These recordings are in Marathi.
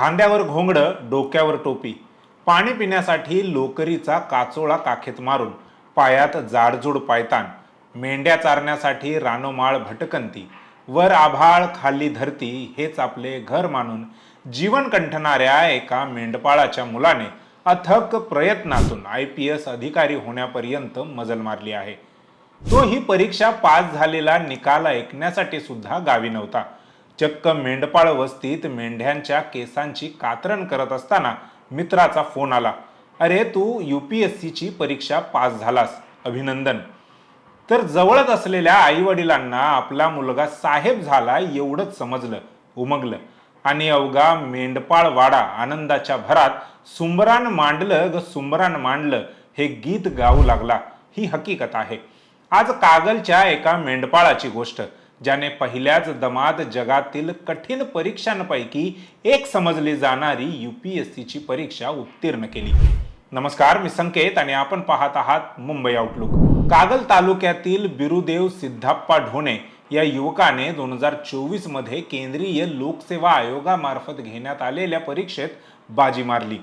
खांद्यावर घोंगडं डोक्यावर टोपी. पाणी पिण्यासाठी लोकरीचा काचोळा काखेत मारून पायात जाडजूड पायतान मेंढ्या चारण्यासाठी रानोमाळ भटकंती वर आभाळ खाली धरती हेच आपले घर मानून जीवन कंठणाऱ्या एका मेंढपाळाच्या मुलाने अथक प्रयत्नातून आय पी एस अधिकारी होण्यापर्यंत मजल मारली आहे. तो ही परीक्षा पास झालेला निकाल ऐकण्यासाठी सुद्धा गावी नव्हता. चक्क मेंढपाळ वस्तीत मेंढ्यांच्या केसांची कातरण करत असताना मित्राचा फोन आला. अरे तू यू पी एस सीची परीक्षा पास झालास. अभिनंदन. तर जवळच असलेल्या आई वडिलांना आपला मुलगा साहेब झाला एवढंच समजलं उमगलं. आणि अवघा मेंढपाळ वाडा आनंदाच्या भरात सुंबरान मांडलं ग सुंबरान मांडलं हे गीत गाऊ लागला. ही हकीकत आहे. आज कागलच्या एका मेंढपाळाची गोष्ट. ज्याने पहिल्याच दमात जगातील कठीण परीक्षांपैकी एक समजली जाणारी यू पी एस सीची परीक्षा उत्तीर्ण केली. नमस्कार मी संकेत आणि आपण पाहत आहात मुंबई आउटलुक कागल तालुक्यातील बिरुदेव सिद्धाप्पा ढोणे या युवकाने दोन हजार चोवीसमध्ये केंद्रीय लोकसेवा आयोगामार्फत घेण्यात आलेल्या परीक्षेत बाजी मारली.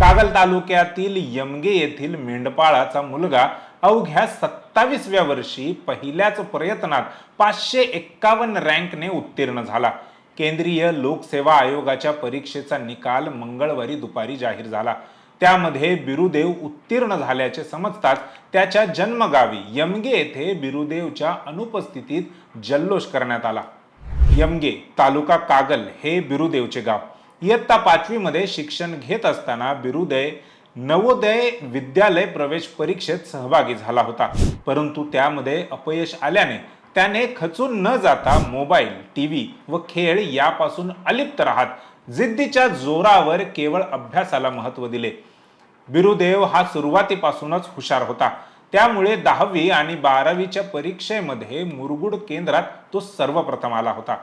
कागल तालुक्यातील यमगे येथील मेंढपाळाचा मुलगा अवघ्या सत्तावीसव्या वर्षी पहिल्याच प्रयत्नात पाचशे एक्कावन्न रँकने उत्तीर्ण झाला. केंद्रीय लोकसेवा आयोगाच्या परीक्षेचा निकाल मंगळवारी दुपारी जाहीर झाला. त्यामध्ये बिरुदेव उत्तीर्ण झाल्याचे समजताच त्याच्या जन्मगावी यमगे येथे बिरुदेवच्या अनुपस्थितीत जल्लोष करण्यात आला. यमगे तालुका कागल हे बिरुदेवचे गाव. इयत्ता पाचवीमध्ये शिक्षण घेत असताना बिरुदेव नवोदय विद्यालय प्रवेश परीक्षेत सहभागी झाला होता. परंतु त्यामध्ये अपयश आल्याने त्याने खचून न जाता मोबाईल टी व्ही व खेळ यापासून अलिप्त राहत जिद्दीच्या जोरावर केवळ अभ्यासाला महत्त्व दिले. बिरुदेव हा सुरुवातीपासूनच हुशार होता. त्यामुळे दहावी आणि बारावीच्या परीक्षेमध्ये मुरगुड केंद्रात तो सर्वप्रथम आला होता.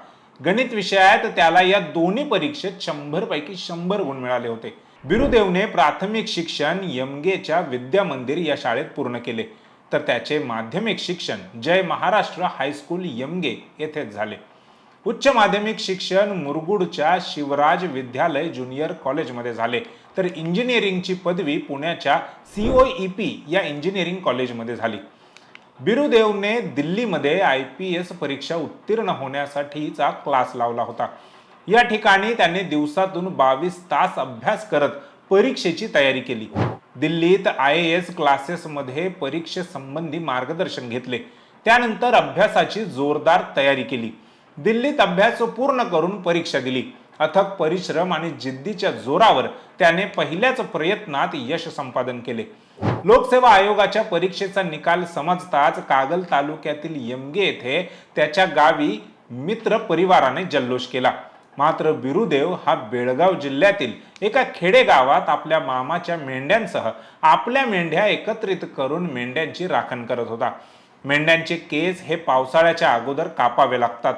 गणित विषयात त्याला या दोन्ही परीक्षेत शंभरपैकी शंभर गुण मिळाले होते. बिरुदेवने प्राथमिक शिक्षण यमगेच्या विद्या मंदिर या शाळेत पूर्ण केले. तर त्याचे माध्यमिक शिक्षण जय महाराष्ट्र हायस्कूल यमगे येथेच झाले. उच्च माध्यमिक शिक्षण मुरगुडच्या शिवराज विद्यालय ज्युनियर कॉलेजमध्ये झाले. तर इंजिनिअरिंगची पदवी पुण्याच्या सीओईपी या इंजिनिअरिंग कॉलेजमध्ये झाली. बिरुदेवने दिल्लीमध्ये आय पी एस परीक्षा उत्तीर्ण होण्यासाठीचा क्लास लावला होता. या ठिकाणी त्याने दिवसातून बावीस तास अभ्यास करत परीक्षेची तयारी केली. दिल्लीत आय ए एस क्लासेसमध्ये परीक्षेसंबंधी मार्गदर्शन घेतले. त्यानंतर अभ्यासाची जोरदार तयारी केली. दिल्लीत अभ्यास पूर्ण करून परीक्षा दिली. अथक परिश्रम आणि जिद्दीच्या जोरावर त्याने पहिल्याच प्रयत्नात यश संपादन केले. लोकसेवा आयोगाच्या परीक्षेचा निकाल समजताच कागल तालुक्यातील यमगे येथे त्याच्या गावी मित्र परिवाराने जल्लोष केला. मात्र बिरुदेव हा बेळगाव जिल्ह्यातील एका खेडेगावात आपल्या मामाच्या मेंढ्यांसह आपल्या मेंढ्या एकत्रित करून मेंढ्यांची राखण करत होता. मेंढ्यांचे केस हे पावसाळ्याच्या अगोदर कापावे लागतात.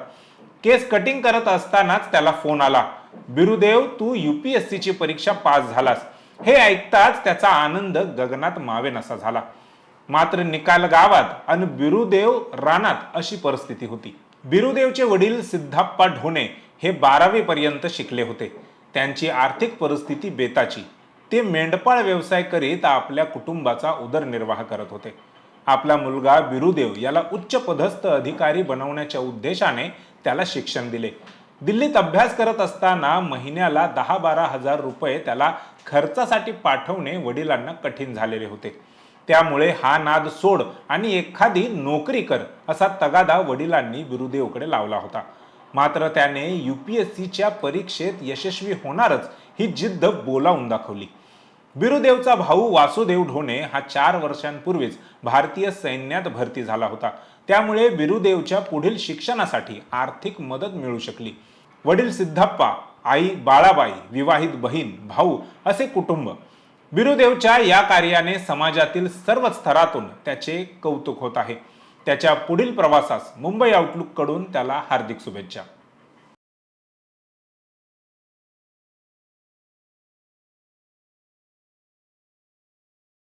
केस कटिंग करत असतानाच त्याला फोन आला. बिरुदेव तू युपीएससी ची परीक्षा पास झालास. हे ऐकताच त्याचा आनंद गगनात मावेनासा झाला. मात्र निकाल गावात आणि बिरुदेव रानात अशी परिस्थिती होती. बिरुदेवचे वडील सिद्धाप्पा ढोणे हे बारावीपर्यंत शिकले होते. त्यांची आर्थिक परिस्थिती बेताची. ते मेंढपाळ व्यवसाय करीत आपल्या कुटुंबाचा उदरनिर्वाह करत होते. आपला मुलगा बिरुदेव याला उच्च पदस्थ अधिकारी बनवण्याच्या उद्देशाने त्याला शिक्षण दिले. दिल्लीत अभ्यास करत असताना महिन्याला दहा बारा हजार रुपये त्याला खर्चासाठी पाठवणे वडिलांना कठीण झालेले होते. त्यामुळे हा नाद सोड आणि एखादी नोकरी कर असा तगादा वडिलांनी बिरुदेवकडे लावला होता. मात्र त्याने युपीएससीच्या परीक्षेत यशस्वी होणारच ही जिद्द बोलावून दाखवली. बिरुदेवचा भाऊ वासुदेव ढोणे हा चार वर्षांपूर्वीच भारतीय सैन्यात भरती झाला होता. त्यामुळे बिरुदेवच्या पुढील शिक्षणासाठी आर्थिक मदत मिळू शकली. वडील सिद्धाप्पा आई बाळाबाई विवाहित बहीण भाऊ असे कुटुंब. बिरुदेवच्या या कार्याने समाजातील सर्व स्तरातून त्याचे कौतुक होत आहे. त्याच्या पुढील प्रवासास मुंबई आउटलुककडून त्याला हार्दिक शुभेच्छा.